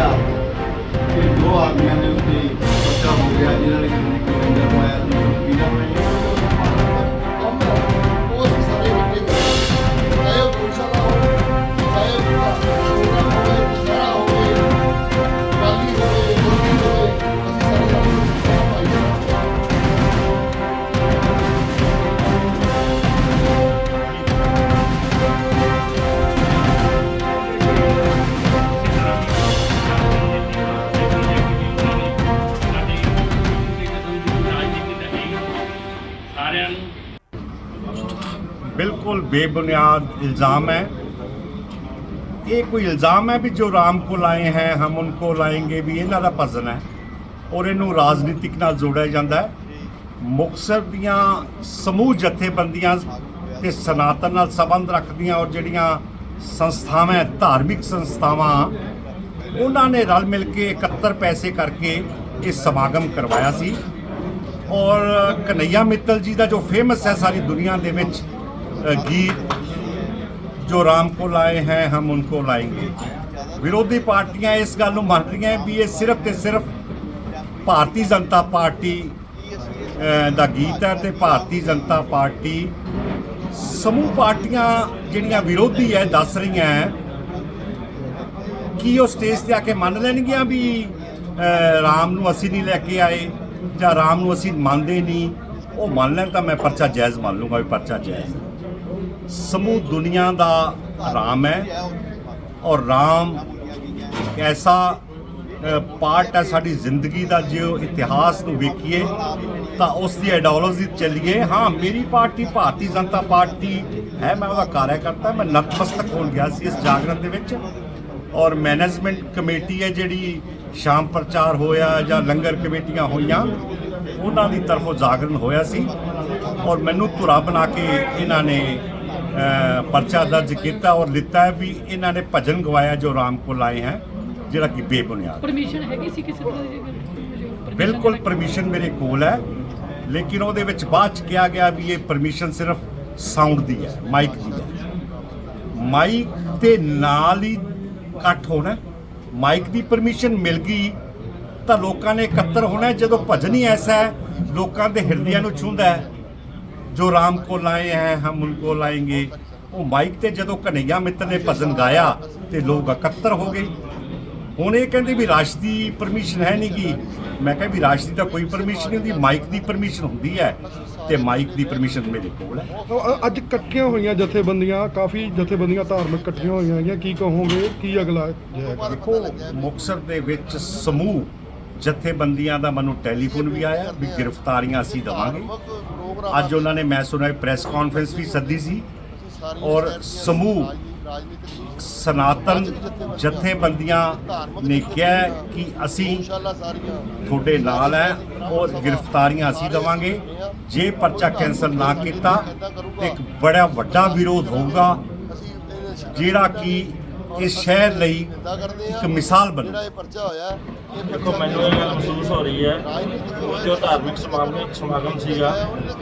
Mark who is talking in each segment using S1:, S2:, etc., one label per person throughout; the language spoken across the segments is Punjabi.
S1: ਗਿਆ ਕਿ ਦੋ ਆਦਮੀਆਂ ਦੇ
S2: बेबुनियाद इल्ज़ाम है ये कोई इल्ज़ाम है भी जो राम को लाए हैं हम उनको लाएंगे ਵੀ ਇਹਨਾਂ ਦਾ ਭਜਨ ਹੈ ਔਰ ਇਹਨੂੰ ਰਾਜਨੀਤਿਕ ਨਾਲ ਜੋੜਿਆ ਜਾਂਦਾ ਹੈ ਮੁਕਤਸਰ ਦੀਆਂ ਸਮੂਹ ਜਥੇਬੰਦੀਆਂ ਤੇ ਸਨਾਤਨ ਨਾਲ ਸੰਬੰਧ ਰੱਖਦੀਆਂ ਔਰ ਜਿਹੜੀਆਂ ਸੰਸਥਾਵਾਂ ਹੈ, ਧਾਰਮਿਕ ਸੰਸਥਾਵਾਂ ਉਹਨਾਂ ਨੇ ਰਲ ਮਿਲ ਕੇ 71 ਪੈਸੇ ਕਰਕੇ ਇਹ ਸਮਾਗਮ ਕਰਵਾਇਆ ਸੀ ਔਰ ਕਨਈਆ ਮਿੱਤਲ ਜੀ ਦਾ ਜੋ ਫੇਮਸ ਹੈ ਸਾਰੀ ਦੁਨੀਆ ਦੇ ਵਿੱਚ ਅ, ਗੀਤ ਜੋ ਰਾਮ ਕੋ ਲਾਏ ਹੈ ਹਮ ਉਨਕੋ ਲਾਏਂਗੇ ਵਿਰੋਧੀ ਪਾਰਟੀਆਂ ਇਸ ਗੱਲ ਨੂੰ ਮੰਨ ਰਹੀਆਂ ਵੀ ਇਹ ਸਿਰਫ ਤੇ ਸਿਰਫ ਭਾਰਤੀ ਜਨਤਾ ਪਾਰਟੀ ਦਾ ਗੀਤ ਹੈ ਤੇ ਭਾਰਤੀ ਜਨਤਾ ਪਾਰਟੀ ਸਮੂਹ ਪਾਰਟੀਆਂ ਜਿਹੜੀਆਂ ਵਿਰੋਧੀ ਹੈ ਦੱਸ ਰਹੀਆਂ ਹੈ ਕਿ ਉਹ ਸਟੇਜ ਤੇ ਆ ਕੇ ਮੰਨ ਲੈਣਗੀਆਂ ਵੀ ਰਾਮ ਨੂੰ ਅਸੀਂ ਨਹੀਂ ਲੈ ਕੇ ਆਏ ਜਾਂ ਰਾਮ ਨੂੰ ਅਸੀਂ ਮੰਨਦੇ ਨਹੀਂ ਉਹ ਮੰਨ ਲੈਣ ਤਾਂ ਮੈਂ ਪਰਚਾ ਜਾਇਜ਼ ਮੰਨ ਲੂੰਗਾ ਵੀ ਪਰਚਾ ਜਾਇਜ਼ ਹੈ। ਸਮੂਹ ਦੁਨੀਆ ਦਾ ਰਾਮ ਹੈ ਔਰ ਰਾਮ ਇੱਕ ਐਸਾ ਪਾਰਟ ਹੈ ਸਾਡੀ ਜ਼ਿੰਦਗੀ ਦਾ ਜੋ ਇਤਿਹਾਸ ਨੂੰ ਵੇਖੀਏ ਤਾਂ ਉਸ ਦੀ ਆਈਡੀਓਲੋਜੀ ਚੱਲੀਏ। ਹਾਂ, ਮੇਰੀ ਪਾਰਟੀ ਭਾਰਤੀ ਜਨਤਾ ਪਾਰਟੀ ਹੈ, ਮੈਂ ਉਹਦਾ ਕਾਰਜਕਰਤਾ ਮੈਂ ਨਤਮਸਤਕ ਹੋਣ ਗਿਆ ਸੀ ਇਸ ਜਾਗਰਣ ਦੇ ਵਿੱਚ ਔਰ ਮੈਨੇਜਮੈਂਟ ਕਮੇਟੀ ਹੈ ਜਿਹੜੀ ਸ਼ਾਮ ਪ੍ਰਚਾਰ ਹੋਇਆ ਜਾਂ ਲੰਗਰ ਕਮੇਟੀਆਂ ਹੋਈਆਂ, ਉਹਨਾਂ ਦੀ ਤਰਫੋਂ ਜਾਗਰਣ ਹੋਇਆ ਸੀ ਔਰ ਮੈਨੂੰ ਧੁਰਾ ਬਣਾ ਕੇ ਇਹਨਾਂ ਨੇ ਪਰਚਾ ਦਰਜ ਕੀਤਾ ਔਰ ਲਿੱਤਾ ਹੈ ਵੀ ਇਹਨਾਂ ਨੇ ਭਜਨ ਗਵਾਇਆ ਜੋ ਰਾਮ ਕੋ ਲਾਏ ਹੈ ਜਿਹੜਾ ਕਿ ਬੇਬੁਨਿਆਦ
S3: ਪਰਮਿਸ਼ਨ ਹੈਗੀ ਸੀ ਕਿਸੇ ਤਰ੍ਹਾਂ ਦੀ
S2: ਬਿਲਕੁਲ? ਪਰਮਿਸ਼ਨ ਮੇਰੇ ਕੋਲ ਹੈ ਲੇਕਿਨ ਉਹਦੇ ਵਿੱਚ ਬਾਅਦ ਚ ਕਿਹਾ ਗਿਆ ਵੀ ਇਹ ਪਰਮਿਸ਼ਨ ਸਿਰਫ ਸਾਊਂਡ ਦੀ ਹੈ ਮਾਈਕ ਦੀ ਹੈ ਮਾਈਕ ਦੇ ਨਾਲ ਹੀ ਇਕੱਠ ਹੋਣਾ ਮਾਈਕ ਦੀ ਪਰਮਿਸ਼ਨ ਮਿਲ ਗਈ ਤਾਂ ਲੋਕਾਂ ਨੇ ਇਕੱਤਰ ਹੋਣਾ। ਜਦੋਂ ਭਜਨ ਹੀ ਐਸਾ ਹੈ ਲੋਕਾਂ ਦੇ ਹਿਰਦਿਆਂ ਨੂੰ ਛੂੰਹਦਾ ਹੈ ਜੋ ਰਾਮ ਕੋ ਲਾਏ ਹੈ ਹਮ ਉਨਕੋ ਲਾਏਂਗੇ। ਉਹ ਮਾਈਕ ਤੇ ਜਦੋਂ ਕਨਈਆ ਮਿੱਤਰ ਨੇ ਭਜਨ ਗਾਇਆ ਤੇ ਲੋਕ ਇਕੱਤਰ ਹੋ ਗਏ। ਹੁਣ ਇਹ ਕਹਿੰਦੇ ਵੀ ਰਾਸ਼ ਦੀ ਪਰਮਿਸ਼ਨ ਹੈ ਨਹੀਂ ਗੀ ਮੈਂ ਕਿਹਾ ਵੀ ਰਾਸ਼ ਦੀ ਕੋਈ ਪਰਮਿਸ਼ਨ ਨਹੀਂ ਹੁੰਦੀ ਮਾਈਕ ਦੀ ਪਰਮਿਸ਼ਨ ਹੁੰਦੀ ਹੈ ਤੇ ਮਾਈਕ ਦੀ ਪਰਮਿਸ਼ਨ ਮੇਰੇ ਕੋਲ ਹੈ।
S4: ਅੱਜ ਇਕੱਠੀਆਂ ਹੋਈਆਂ ਜਥੇਬੰਦੀਆਂ ਕਾਫੀ ਜਥੇਬੰਦੀਆਂ ਧਾਰਮਿਕ ਇਕੱਠੀਆਂ ਹੋਈਆਂ ਹੈਗੀਆਂ। ਕੀ ਕਹੋਗੇ? ਕੀ ਅਗਲਾ
S2: ਦੇਖੋ ਮੁਕਤਸਰ ਦੇ ਵਿੱਚ ਸਮੂਹ ਜਥੇਬੰਦੀਆਂ ਦਾ ਮੈਨੂੰ ਟੈਲੀਫੋਨ ਵੀ ਆਇਆ ਵੀ ਗ੍ਰਿਫਤਾਰੀਆਂ ਅਸੀਂ ਦਵਾਂਗੇ। ਅੱਜ ਉਹਨਾਂ ਨੇ ਮੈਂ ਸੁਣਿਆ ਪ੍ਰੈਸ ਕਾਨਫਰੰਸ ਵੀ ਸੱਦੀ ਸੀ ਔਰ ਸਮੂਹ ਸਨਾਤਨ ਜਥੇਬੰਦੀਆਂ ਨੇ ਕਿਹਾ ਕਿ ਅਸੀਂ ਤੁਹਾਡੇ ਨਾਲ ਹੈ ਔਰ ਗ੍ਰਿਫਤਾਰੀਆਂ ਅਸੀਂ ਦਵਾਂਗੇ। ਜੇ ਪਰਚਾ ਕੈਂਸਲ ਨਾ ਕੀਤਾ ਤੇ ਇੱਕ ਬੜਾ ਵੱਡਾ ਵਿਰੋਧ ਹੋਊਗਾ ਜਿਹੜਾ ਕਿ ਇਸ ਸ਼ਹਿਰ ਲਈ ਇੱਕ ਮਿਸਾਲ ਬਣੇ।
S5: ਜਿਹੜਾ ਇਹ ਪਰਚਾ ਹੋਇਆ ਇਹ
S6: ਦੇਖੋ, ਮੈਨੂੰ ਇਹ ਗੱਲ ਮਹਿਸੂਸ ਹੋ ਰਹੀ ਹੈ ਜੋ ਧਾਰਮਿਕ ਸਮਾਗਮ ਸਮਾਗਮ ਸੀਗਾ।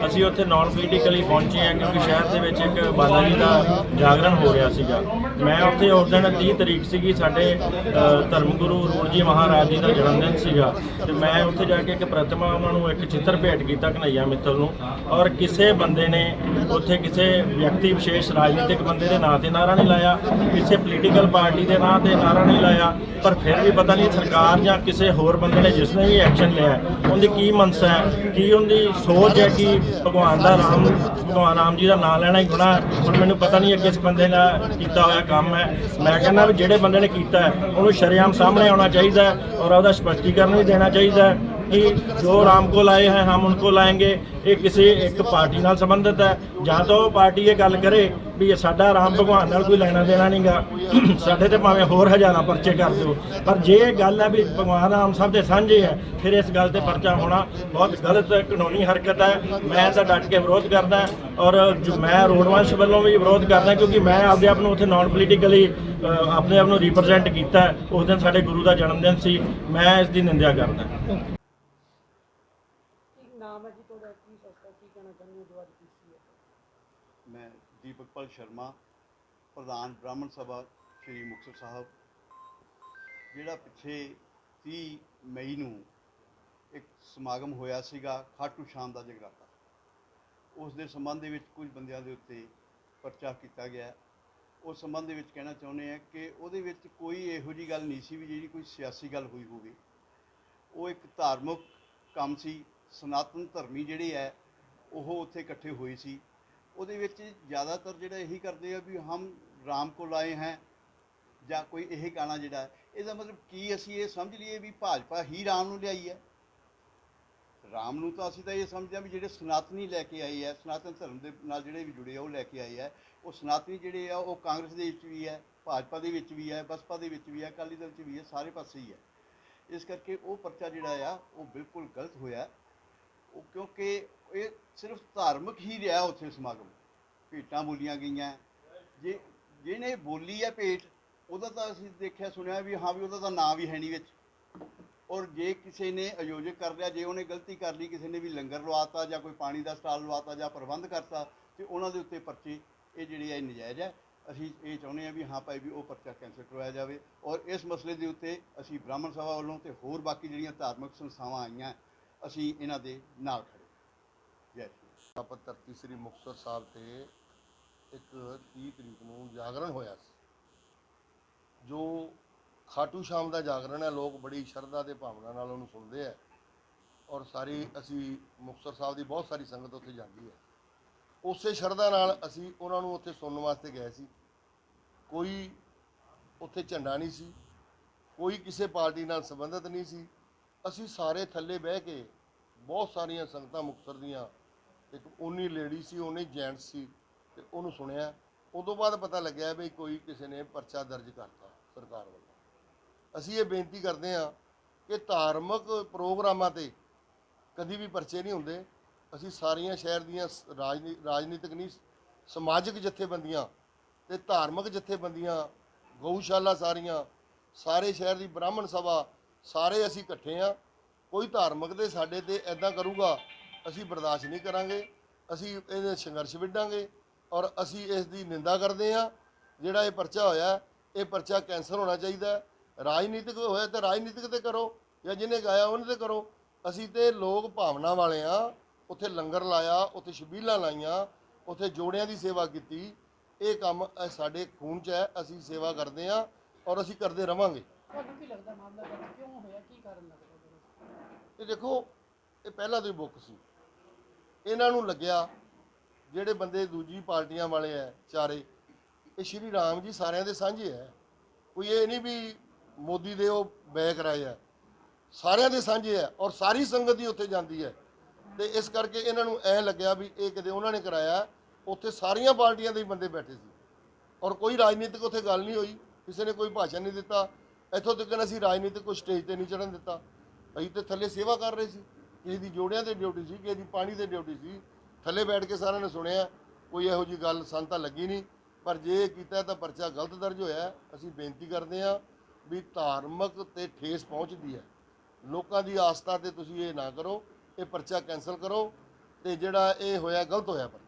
S6: ਅਸੀਂ ਉੱਥੇ ਨਾਨ ਪੋਲੀਟੀਕਲੀ ਪਹੁੰਚੇ ਹਾਂ ਕਿਉਂਕਿ ਸ਼ਹਿਰ ਦੇ ਵਿੱਚ ਇੱਕ ਬਾਲਾ ਜੀ ਦਾ ਜਾਗਰਣ ਹੋ ਰਿਹਾ ਸੀਗਾ। ਮੈਂ ਉੱਥੇ ਉਸ ਦਿਨ 30 ਤਰੀਕ ਸੀਗੀ, ਸਾਡੇ ਧਰਮ ਗੁਰੂ ਰੂੜ ਜੀ ਮਹਾਰਾਜ ਜੀ ਦਾ ਜਨਮ ਦਿਨ ਸੀਗਾ। ਤੇ ਮੈਂ ਉੱਥੇ ਜਾ ਕੇ ਇੱਕ ਪ੍ਰਤਿਮਾ ਉਹਨਾਂ ਨੂੰ ਇੱਕ ਚਿੱਤਰ ਭੇਟ ਕੀਤਾ ਕਨਈਆ ਮਿੱਤਲ ਨੂੰ। ਔਰ ਕਿਸੇ ਬੰਦੇ ਨੇ ਉੱਥੇ ਕਿਸੇ ਵਿਅਕਤੀ, ਵਿਸ਼ੇਸ਼ ਰਾਜਨੀਤਿਕ ਬੰਦੇ ਦੇ ਨਾਂ ਤੇ ਨਾਰਾ ਨਹੀਂ ਲਾਇਆ, ਕਿਸੇ ਪੋਲੀਟੀਕਲ ਪਾਰਟੀ ਦੇ ਨਾਂ ਤੇ ਨਾਰਾ ਨਹੀਂ ਲਾਇਆ, ਪਰ ਫਿਰ ਵੀ ਪਤਾ ਨਹੀਂ ਸਰਕਾਰ ਜਾਂ ਕਿਸੇ ਹੋਰ ਬੰਦੇ ਨੇ ਜਿਸ ਨੇ ਵੀ ਐਕਸ਼ਨ ਲਿਆ, ਉਹਦੀ ਕੀ ਮਨਸਾ ਹੈ? ਕੀ ਉਹਦੀ ਸੋਚ ਹੈ ਕਿ ਭਗਵਾਨ ਦਾ ਰਾਮ, ਭਗਵਾਨ ਰਾਮ ਜੀ ਦਾ ਨਾਮ ਲੈਣਾ ਹੀ ਗੁਨਾਹ ਹੁਣ ਮੈਨੂੰ ਪਤਾ ਨਹੀਂ ਹੈ ਕਿਸ ਬੰਦੇ ਦਾ ਕੀਤਾ ਹੋਇਆ ਕੰਮ ਹੈ। ਮੈਂ ਕਹਿੰਦਾ ਵੀ ਜਿਹੜੇ ਬੰਦੇ ਨੇ ਕੀਤਾ ਉਹਨੂੰ ਸ਼ਰੇਆਮ ਸਾਹਮਣੇ ਆਉਣਾ ਚਾਹੀਦਾ ਔਰ ਉਹਦਾ ਸਪਸ਼ਟੀਕਰਨ ਵੀ ਦੇਣਾ ਚਾਹੀਦਾ कि जो राम को लाए हैं हम उनको लाएंगे ਇਹ ਕਿਸੇ ਇੱਕ ਪਾਰਟੀ ਨਾਲ ਸੰਬੰਧਿਤ ਹੈ। ਜਾਂ ਤਾਂ ਉਹ ਪਾਰਟੀ ਇਹ ਗੱਲ ਕਰੇ ਵੀ ਇਹ ਸਾਡਾ ਰਾਮ ਭਗਵਾਨ ਨਾਲ ਕੋਈ ਲੈਣਾ ਦੇਣਾ ਨਹੀਂਗਾ। ਸਾਡੇ ਤੇ ਭਾਵੇਂ ਹੋਰ ਹਜ਼ਾਰਾਂ ਪਰਚੇ ਕਰ ਦਿਓ। ਪਰ ਜੇ ਇਹ ਗੱਲ ਹੈ ਵੀ ਭਗਵਾਨ ਰਾਮ ਸਭ ਦੇ ਸਾਂਝੇ ਹੈ, ਫਿਰ ਇਸ ਗੱਲ ਤੇ ਪਰਚਾ ਹੋਣਾ ਬਹੁਤ ਗਲਤ ਕਾਨੂੰਨੀ ਹਰਕਤ ਹੈ। ਮੈਂ ਤਾਂ ਡਟ ਕੇ ਵਿਰੋਧ ਕਰਦਾ ਔਰ ਮੈਂ ਰੋਡਵੰਸ਼ ਵੱਲੋਂ ਵੀ ਵਿਰੋਧ ਕਰਦਾ ਕਿਉਂਕਿ ਮੈਂ ਆਪਦੇ ਆਪ ਨੂੰ ਉੱਥੇ ਨਾਨ ਪੋਲੀਟੀਕਲੀ ਆਪਣੇ ਆਪ ਨੂੰ ਰਿਪਰੈਜ਼ੈਂਟ ਕੀਤਾ। ਉਸ ਦਿਨ ਸਾਡੇ ਗੁਰੂ ਦਾ ਜਨਮ ਦਿਨ ਸੀ। ਮੈਂ ਇਸ ਦੀ ਨਿੰਦਿਆ ਕਰਦਾ।
S1: ਮੈਂ ਦੀਪਕਪਾਲ ਸ਼ਰਮਾ, ਪ੍ਰਧਾਨ ਬ੍ਰਾਹਮਣ ਸਭਾ ਸ੍ਰੀ ਮੁਕਤਸਰ ਸਾਹਿਬ, ਜਿਹੜਾ ਪਿੱਛੇ 30 ਮਈ ਨੂੰ ਇੱਕ ਸਮਾਗਮ ਹੋਇਆ ਸੀਗਾ, ਖਾਟੂ ਸ਼ਾਮ ਦਾ ਜਗਰਾਤਾ। ਉਸ ਦੇ ਸੰਬੰਧ ਦੇ ਵਿੱਚ ਕੁਝ ਬੰਦਿਆਂ ਦੇ ਉੱਤੇ ਪਰਚਾ ਕੀਤਾ ਗਿਆ। ਉਸ ਸੰਬੰਧ ਦੇ ਵਿੱਚ ਕਹਿਣਾ ਚਾਹੁੰਦੇ ਆ ਕਿ ਉਹਦੇ ਵਿੱਚ ਕੋਈ ਇਹੋ ਜੀ ਗੱਲ ਨਹੀਂ ਸੀ ਵੀ ਜਿਹੜੀ ਕੋਈ ਸਿਆਸੀ ਗੱਲ ਹੋਈ ਹੋਵੇ। ਉਹ ਇੱਕ ਧਾਰਮਿਕ ਕੰਮ ਸੀ। ਸਨਾਤਨ ਧਰਮੀ ਜਿਹੜੇ ਹੈ ਉਹ ਉੱਥੇ ਇਕੱਠੇ ਹੋਏ ਸੀ। ਉਹਦੇ ਵਿੱਚ ਜ਼ਿਆਦਾਤਰ ਜਿਹੜਾ ਇਹੀ ਕਰਦੇ ਆ ਵੀ ਹਮ ਰਾਮ ਕੋਲ ਆਏ ਹੈ, ਜਾਂ ਕੋਈ ਇਹ ਗਾਣਾ ਜਿਹੜਾ ਇਹਦਾ ਮਤਲਬ ਕੀ ਅਸੀਂ ਇਹ ਸਮਝ ਲਈਏ ਵੀ ਭਾਜਪਾ ਹੀ ਰਾਮ ਨੂੰ ਲਿਆਈ ਹੈ ਰਾਮ ਨੂੰ ਤਾਂ ਅਸੀਂ ਤਾਂ ਇਹ ਸਮਝਦੇ ਹਾਂ ਵੀ ਜਿਹੜੇ ਸਨਾਤਨੀ ਲੈ ਕੇ ਆਏ ਹੈ ਸਨਾਤਨ ਧਰਮ ਦੇ ਨਾਲ ਜਿਹੜੇ ਵੀ ਜੁੜੇ ਆ, ਉਹ ਲੈ ਕੇ ਆਏ ਹੈ ਉਹ ਸਨਾਤਨੀ ਜਿਹੜੇ ਆ, ਉਹ ਕਾਂਗਰਸ ਦੇ ਵਿੱਚ ਵੀ ਹੈ ਭਾਜਪਾ ਦੇ ਵਿੱਚ ਵੀ ਹੈ ਬਸਪਾ ਦੇ ਵਿੱਚ ਵੀ ਹੈ ਅਕਾਲੀ ਦਲ 'ਚ ਵੀ ਹੈ ਸਾਰੇ ਪਾਸੇ ਹੀ ਹੈ ਇਸ ਕਰਕੇ ਉਹ ਪਰਚਾ ਜਿਹੜਾ ਆ, ਉਹ ਬਿਲਕੁਲ ਗਲਤ ਹੋਇਆ। ਉਹ ਕਿਉਂਕਿ ਇਹ ਸਿਰਫ ਧਾਰਮਿਕ ਹੀ ਰਿਹਾ ਉੱਥੇ ਸਮਾਗਮ। ਭੇਟਾਂ ਬੋਲੀਆਂ ਗਈਆਂ। ਜੇ ਜਿਹਨੇ ਬੋਲੀ ਹੈ ਭੇਟ, ਉਹਦਾ ਤਾਂ ਅਸੀਂ ਦੇਖਿਆ, ਸੁਣਿਆ ਵੀ, ਹਾਂ ਵੀ ਉਹਦਾ ਤਾਂ ਨਾਂ ਵੀ ਹੈ ਨਹੀਂ ਵਿੱਚ। ਔਰ ਜੇ ਕਿਸੇ ਨੇ ਆਯੋਜਕ ਕਰ ਲਿਆ, ਜੇ ਉਹਨੇ ਗਲਤੀ ਕਰ ਲਈ, ਕਿਸੇ ਨੇ ਵੀ ਲੰਗਰ ਲਵਾਤਾ ਜਾਂ ਕੋਈ ਪਾਣੀ ਦਾ ਸਟਾਲ ਲਵਾਤਾ ਜਾਂ ਪ੍ਰਬੰਧ ਕਰਤਾ, ਤੇ ਉਹਨਾਂ ਦੇ ਉੱਤੇ ਪਰਚੇ, ਇਹ ਜਿਹੜੇ ਹੈ ਨਜਾਇਜ਼ ਹੈ। ਅਸੀਂ ਇਹ ਚਾਹੁੰਦੇ ਹਾਂ ਵੀ, ਹਾਂ ਭਾਈ ਵੀ ਉਹ ਪਰਚਾ ਕੈਂਸਲ ਕਰਵਾਇਆ ਜਾਵੇ। ਔਰ ਇਸ ਮਸਲੇ ਦੇ ਉੱਤੇ ਅਸੀਂ ਬ੍ਰਾਹਮਣ ਸਭਾ ਵੱਲੋਂ ਤੇ ਹੋਰ ਬਾਕੀ ਜਿਹੜੀਆਂ ਧਾਰਮਿਕ ਸੰਸਥਾਵਾਂ ਆਈਆਂ ਅਸੀਂ ਇਹਨਾਂ ਦੇ ਨਾਲ ਖੜੇ ਜੈ ਸ਼੍ਰੀ
S5: ਆਪਾਂ ਧਰਤੀ ਸ੍ਰੀ ਮੁਕਤਸਰ ਸਾਹਿਬ ਤੇ ਇੱਕ 30 ਤਰੀਕ ਨੂੰ ਜਾਗਰਣ ਹੋਇਆ ਸੀ। ਜੋ ਖਾਟੂ ਸ਼ਾਮ ਦਾ ਜਾਗਰਣ ਹੈ, ਲੋਕ ਬੜੀ ਸ਼ਰਧਾ ਤੇ ਭਾਵਨਾ ਨਾਲ ਉਹਨੂੰ ਸੁਣਦੇ ਆ। ਔਰ ਸਾਰੀ ਅਸੀਂ ਮੁਕਤਸਰ ਸਾਹਿਬ ਦੀ ਬਹੁਤ ਸਾਰੀ ਸੰਗਤ ਉੱਥੇ ਜਾਂਦੀ ਹੈ। ਉਸੇ ਸ਼ਰਧਾ ਨਾਲ ਅਸੀਂ ਉਹਨਾਂ ਨੂੰ ਉੱਥੇ ਸੁਣਨ ਵਾਸਤੇ ਗਏ ਸੀ। ਕੋਈ ਉੱਥੇ ਝੰਡਾ ਨਹੀਂ ਸੀ। ਕੋਈ ਕਿਸੇ ਪਾਰਟੀ ਨਾਲ ਸੰਬੰਧਿਤ ਨਹੀਂ ਸੀ। ਅਸੀਂ ਸਾਰੇ ਥੱਲੇ ਬਹਿ ਕੇ ਬਹੁਤ ਸਾਰੀਆਂ ਸੰਗਤਾਂ ਮੁਕਤਸਰ ਦੀਆਂ, ਇੱਕ ਉਨੀ ਲੇਡੀ ਸੀ ਉਹਨੇ ਜੈਂਟਸ ਸੀ ਤੇ ਉਹਨੂੰ ਸੁਣਿਆ। ਉਦੋਂ ਬਾਅਦ ਪਤਾ ਲੱਗਿਆ ਵੀ ਕੋਈ ਕਿਸੇ ਨੇ ਪਰਚਾ ਦਰਜ ਕਰਤਾ ਸਰਕਾਰ ਵੱਲੋਂ। ਅਸੀਂ ਇਹ ਬੇਨਤੀ ਕਰਦੇ ਹਾਂ ਕਿ ਧਾਰਮਿਕ ਪ੍ਰੋਗਰਾਮਾਂ ਤੇ ਕਦੀ ਵੀ ਪਰਚੇ ਨਹੀਂ ਹੁੰਦੇ। ਅਸੀਂ ਸਾਰੀਆਂ ਸ਼ਹਿਰ ਦੀਆਂ ਸ- ਰਾਜਨੀ, ਰਾਜਨੀਤਿਕ ਨਹੀਂ, ਸਮਾਜਿਕ ਜਥੇਬੰਦੀਆਂ ਤੇ ਧਾਰਮਿਕ ਜਥੇਬੰਦੀਆਂ, ਗਊਸ਼ਾਲਾ ਸਾਰੀਆਂ, ਸਾਰੇ ਸ਼ਹਿਰ ਦੀ ਬ੍ਰਾਹਮਣ ਸਭਾ ਸਾਰੇ ਅਸੀਂ ਇਕੱਠੇ ਆ ਕੋਈ ਧਾਰਮਿਕ ਦੇ ਸਾਡੇ ਤੇ ਐਦਾਂ ਕਰੂਗਾ, ਅਸੀਂ ਬਰਦਾਸ਼ਤ ਨਹੀਂ ਕਰਾਂਗੇ। ਅਸੀਂ ਇਹਦੇ ਸੰਘਰਸ਼ ਵਿੱਢਾਂਗੇ ਔਰ ਅਸੀਂ ਇਸ ਦੀ ਨਿੰਦਾ ਕਰਦੇ ਆ ਜਿਹੜਾ ਇਹ ਪਰਚਾ ਹੋਇਆ, ਇਹ ਪਰਚਾ ਕੈਂਸਲ ਹੋਣਾ ਚਾਹੀਦਾ। ਰਾਜਨੀਤਿਕ ਹੋਇਆ ਤਾਂ ਰਾਜਨੀਤਿਕ ਤੇ ਕਰੋ ਜਾਂ ਜਿਹਨੇ ਗਾਇਆ ਉਹਨੇ ਤੇ ਕਰੋ। ਅਸੀਂ ਤੇ ਲੋਕ ਭਾਵਨਾ ਵਾਲੇ ਆ ਉੱਥੇ ਲੰਗਰ ਲਾਇਆ, ਉੱਥੇ ਸ਼ਬੀਲਾਂ ਲਾਈਆਂ, ਉੱਥੇ ਜੋੜਿਆਂ ਦੀ ਸੇਵਾ ਕੀਤੀ। ਇਹ ਕੰਮ ਸਾਡੇ ਖੂਨ 'ਚ ਹੈ। ਅਸੀਂ ਸੇਵਾ ਕਰਦੇ ਆ ਔਰ ਅਸੀਂ ਕਰਦੇ ਰਵਾਂਗੇ।
S3: ਤੁਹਾਨੂੰ ਕੀ ਲੱਗਦਾ ਮਾਮਲਾ ਦਰਜ ਕਿਉਂ ਹੋਇਆ, ਕੀ ਕਾਰਨ ਲੱਗਦਾ ਤੁਹਾਨੂੰ
S5: ਇਹ ਦੇਖੋ, ਇਹ ਪਹਿਲਾਂ ਤੋਂ ਹੀ ਬੁੱਕ ਸੀ। ਇਹਨਾਂ ਨੂੰ ਲੱਗਿਆ, ਜਿਹੜੇ ਬੰਦੇ ਦੂਜੀ ਪਾਰਟੀਆਂ ਵਾਲੇ ਐ, ਚਾਰੇ, ਇਹ ਸ਼੍ਰੀ ਰਾਮ ਜੀ ਸਾਰਿਆਂ ਦੇ ਸਾਂਝੇ ਐ। ਕੋਈ ਇਹ ਨਹੀਂ ਵੀ ਮੋਦੀ ਦੇ ਉਹ ਬੈਕ ਰਾਏ ਐ। ਸਾਰਿਆਂ ਦੇ ਸਾਂਝੇ ਐ ਔਰ ਸਾਰੀ ਸੰਗਤ ਹੀ ਉੱਥੇ ਜਾਂਦੀ ਐ। ਤੇ ਇਸ ਕਰਕੇ ਇਹਨਾਂ ਨੂੰ ਐ ਲੱਗਿਆ ਵੀ ਇਹ ਕਿਤੇ ਉਹਨਾਂ ਨੇ ਕਰਾਇਆ, ਉੱਥੇ ਸਾਰੀਆਂ ਪਾਰਟੀਆਂ ਦੇ ਹੀ ਬੰਦੇ ਬੈਠੇ ਸੀ। ਔਰ ਕੋਈ ਰਾਜਨੀਤਿਕ ਉੱਥੇ ਗੱਲ ਨਹੀਂ ਹੋਈ, ਕਿਸੇ ਨੇ ਕੋਈ ਭਾਸ਼ਣ ਨਹੀਂ ਦਿੱਤਾ। ਇੱਥੋਂ ਤੱਕ ਅਸੀਂ ਰਾਜਨੀਤਿਕ ਕੋਈ ਸਟੇਜ ਤੇ ਨਹੀਂ ਚੜਨ ਦਿੱਤਾ। ਅਸੀਂ ਤੇ ਥੱਲੇ ਸੇਵਾ ਕਰ ਰਹੇ ਸੀ। ਕਿਸੇ ਦੀ ਜੋੜਿਆਂ ਤੇ ਡਿਊਟੀ ਸੀ, ਕਿਸੇ ਦੀ ਪਾਣੀ ਤੇ ਡਿਊਟੀ ਸੀ। ਥੱਲੇ ਬੈਠ ਕੇ ਸਾਰਿਆਂ ਨੇ ਸੁਣਿਆ, ਕੋਈ ਇਹੋ ਜੀ ਗੱਲ ਸਾਨੂੰ ਤਾਂ ਲੱਗੀ ਨਹੀਂ। ਪਰ ਜੇ ਇਹ ਕੀਤਾ ਤਾਂ ਪਰਚਾ ਗਲਤ ਦਰਜ ਹੋਇਆ। ਅਸੀਂ ਬੇਨਤੀ ਕਰਦੇ ਹਾਂ ਵੀ ਧਾਰਮਿਕ ਤੇ ਠੇਸ ਪਹੁੰਚਦੀ ਹੈ। ਲੋਕਾਂ ਦੀ ਆਸਥਾ ਤੇ ਤੁਸੀਂ ਇਹ ਨਾ ਕਰੋ, ਇਹ ਪਰਚਾ ਕੈਂਸਲ ਕਰੋ ਤੇ ਜਿਹੜਾ ਇਹ ਹੋਇਆ ਗਲਤ ਹੋਇਆ ਪਰ।